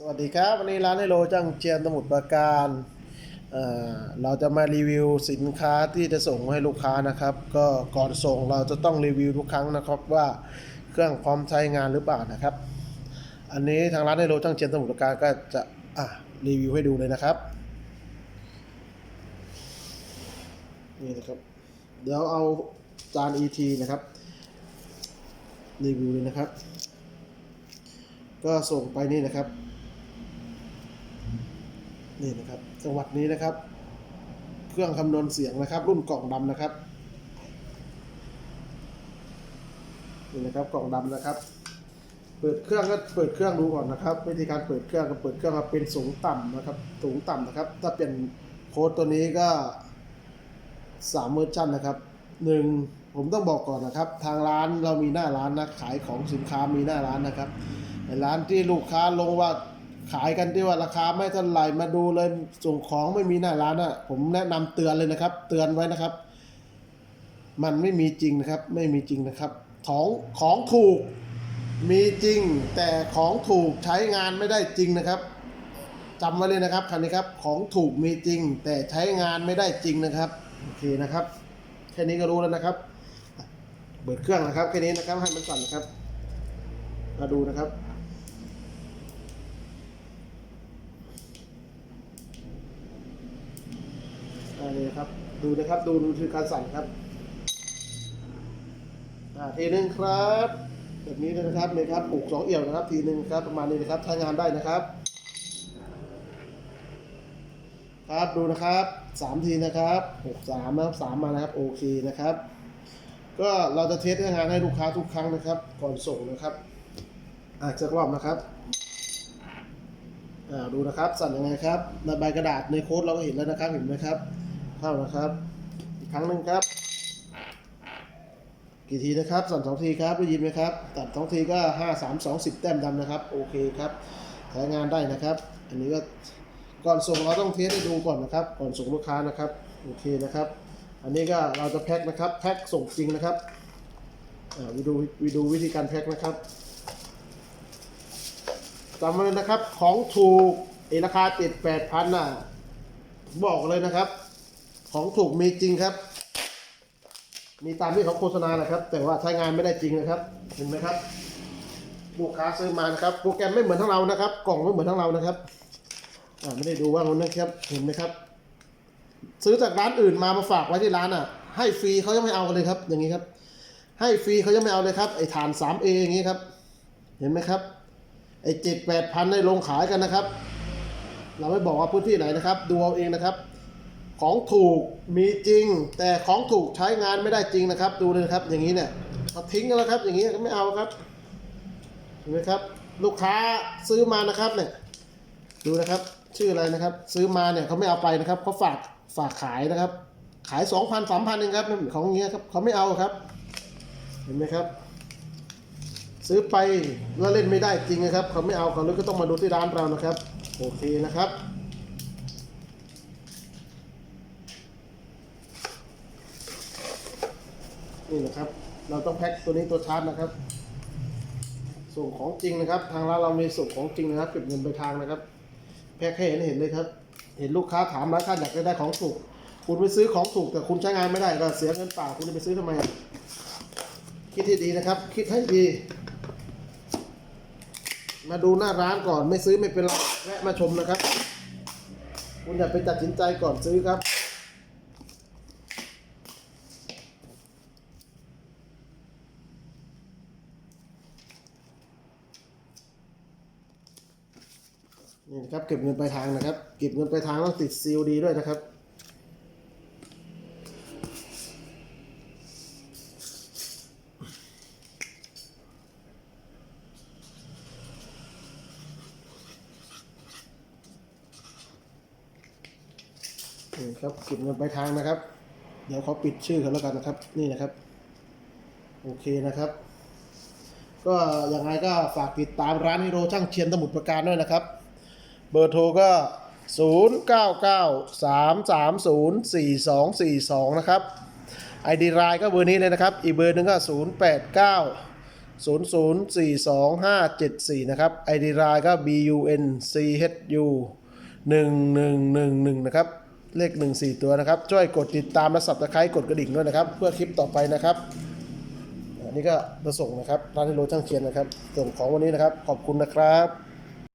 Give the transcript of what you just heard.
สวัสดีครับ วันนี้ร้านไฮโลจังเจียนสมุทรปราการเเราจะมารีวิวสินค้าที่จะส่งให้ลูกค้านะครับ ก็ก่อนส่งเราจะต้องรีวิวทุกครั้งนะครับว่าเครื่องพร้อมใช้งานหรือเปล่านะครับ อันนี้ทางร้านไฮโลจังเจียนสมุทรปราการก็จะะรีวิวให้ดูเลยนะครับนี่นะครับ เดี๋ยวเอาจาน ET นะครับรีวิวเลยนะครับ ก็ส่งไปนี่นะครับ นี่นะครับจังหวัดนี้นะครับ เครื่องคำนวณเสียงนะครับ รุ่นกล่องดำนะครับนี่นะครับกล่องดำนะครับ เปิดเครื่องก็เปิดเครื่องดูก่อนนะครับ วิธีการเปิดเครื่องก็เปิดเครื่องมาเป็นสูงต่ำนะครับ สูงต่ำนะครับ ถ้าเป็นโค้ดตัวนี้ก็สามเวอร์ชันนะครับหนึ่งผมต้องบอกก่อนนะครับ ทางร้านเรามีหน้าร้านนะขายของสินค้ามีหน้าร้านนะครับในร้านที่ลูกค้าลงว่า ขายกันที่ว่าราคาไม่เท่าไหร่มาดูเลยส่งของไม่มีหน้าร้านอะ ผมแนะนำเตือนเลยนะครับ เตือนไว้นะครับ มันไม่มีจริงนะครับ ไม่มีจริงนะครับ ของของถูกมีจริง แต่ของถูกใช้งานไม่ได้จริงนะครับจำไว้เลยนะครับคันนี้ครับของถูกมีจริง แต่ใช้งานไม่ได้จริงนะครับโอเคนะครับ แค่นี้ก็รู้แล้วนะครับเปิดเครื่องนะครับแค่นี้นะครับให้มันสั่นนะครับมาดูนะครับ อันนี้ครับ ดูนะครับ ดูดูคือการสั่นครับอ่าทีหนึ่งครับแบบนี้นะครับเลยครับปลูกสองเอี่ยวนะครับ ทีหนึ่งครับประมาณนี้นะครับใช้งานได้นะครับ ครับดูนะครับสามทีนะครับหกสามนะครับสามมานะครับโอเคนะครับ ก็เราจะเทสงานให้ลูกค้าทุกครั้งนะครับ ก่อนส่งนะครับอ่าจะรอบนะครับอ่าดูนะครับสั่นยังไงครับในใบกระดาษในโค้ดเราก็เห็นแล้วนะครับเห็นไหมครับ เข้านะครับ อีกครั้งหนึ่งครับ กี่ทีนะครับสั่นสองทีครับได้ยินไหมครับตัดสองทีก็ห้าสามสองสิบแต้มดำนะครับ โอเคครับใช้งานได้นะครับ อันนี้ก็ก่อนส่งเราต้องเทสให้ดูก่อนนะครับ ก่อนส่งลูกค้านะครับโอเคนะครับ อันนี้ก็เราจะแพ็คนะครับแพ็คส่งจริงนะครับวิดูวิดูวิธีการแพ็คนะครับจำไว้เลยนะครับของถูกเอราคาเจ็ดแปดพันน่ะบอกเลยนะครับ ของถูกมีจริงครับ มีตามที่เขาโฆษณาแหละครับ แต่ว่าใช้งานไม่ได้จริงนะครับ เห็นไหมครับ ลูกค้าซื้อมานะครับ โปรแกรมไม่เหมือนทั้งเรานะครับ กล่องไม่เหมือนทั้งเรานะครับอ่าไม่ได้ดูว่ามันนะครับ เห็นไหมครับ ซื้อจากร้านอื่นมามาฝากไว้ที่ร้านอะ ให้ฟรีเขายังไม่เอาเลยครับ อย่างนี้ครับ ให้ฟรีเขายังไม่เอาเลยครับ ไอ้ฐาน 3A อย่างนี้ครับ เห็นไหมครับ ไอ้เจ็ดแปดพันได้ลงขายกันนะครับ เราไม่บอกว่าพื้นที่ไหนนะครับ ดูเอาเองนะครับ ของถูกมีจริง แต่ของถูกใช้งานไม่ได้จริงนะครับ ดูเลยนะครับ อย่างนี้เนี่ยเขาทิ้งกันแล้วครับ อย่างนี้ก็ไม่เอาครับเห็นไหมครับ ลูกค้าซื้อมานะครับเนี่ยดูนะครับ ชื่ออะไรนะครับ ซื้อมาเนี่ยเขาไม่เอาไปนะครับเขาฝากฝากขายนะครับ ขายสองพันสามพันเองครับของอย่างเงี้ยครับเขาไม่เอาครับ เห็นไหมครับ ซื้อไปแล้วเล่นไม่ได้จริงนะครับเขาไม่เอาเขาเลยก็ต้องมาดูที่ร้านเรานะครับโอเคนะครับ นี่นะครับ เราต้องแพ็คตัวนี้ตัวชาร์จนะครับ ส่งของจริงนะครับ ทางร้านเรามีส่งของจริงนะครับ เก็บเงินไปทางนะครับ แพ็คให้เห็นเห็นเลยครับ เห็นลูกค้าถามร้านค้าอยากได้ของถูก คุณไปซื้อของถูกแต่คุณใช้งานไม่ได้ก็เสียเงินเปล่าคุณจะไปซื้อทำไม คิดให้ดีนะครับ คิดให้ดี มาดูหน้าร้านก่อนไม่ซื้อไม่เป็นไรแวะมาชมนะครับ คุณอย่าไปตัดสินใจก่อนซื้อครับ นี่นะครับเก็บเงินปลายทางนะครับ เก็บเงินปลายทางต้องติดซีลดีด้วยนะครับนี่ครับเก็บเงินปลายทางนะครับ เดี๋ยวเขาปิดชื่อเขาแล้วกันนะครับ นี่นะครับ โอเคนะครับ ก็ยังไงก็ฝากติดตามร้านฮิโรช่างเชียนสมุทรปราการด้วยนะครับ เบอร์โทรก็ 0 9 9 3 3 0 4 2 4 2 นะครับ ID ไลน์ก็เบอร์นี้เลยนะครับ อีกเบอร์หนึ่งก็ 0 8 9 0042574 นะครับ ID รายก็ BUNCHU 1111 นะครับ เลข 14 ตัวนะครับ ช่วยกดติดตามและสับตะไคร้กดกระดิ่งด้วยนะครับ เพื่อคลิปต่อไปนะครับอันนี้ก็มาส่งนะครับ ร้านที่โรช่างเคียนนะครับ ส่งของวันนี้นะครับ ขอบคุณนะครับ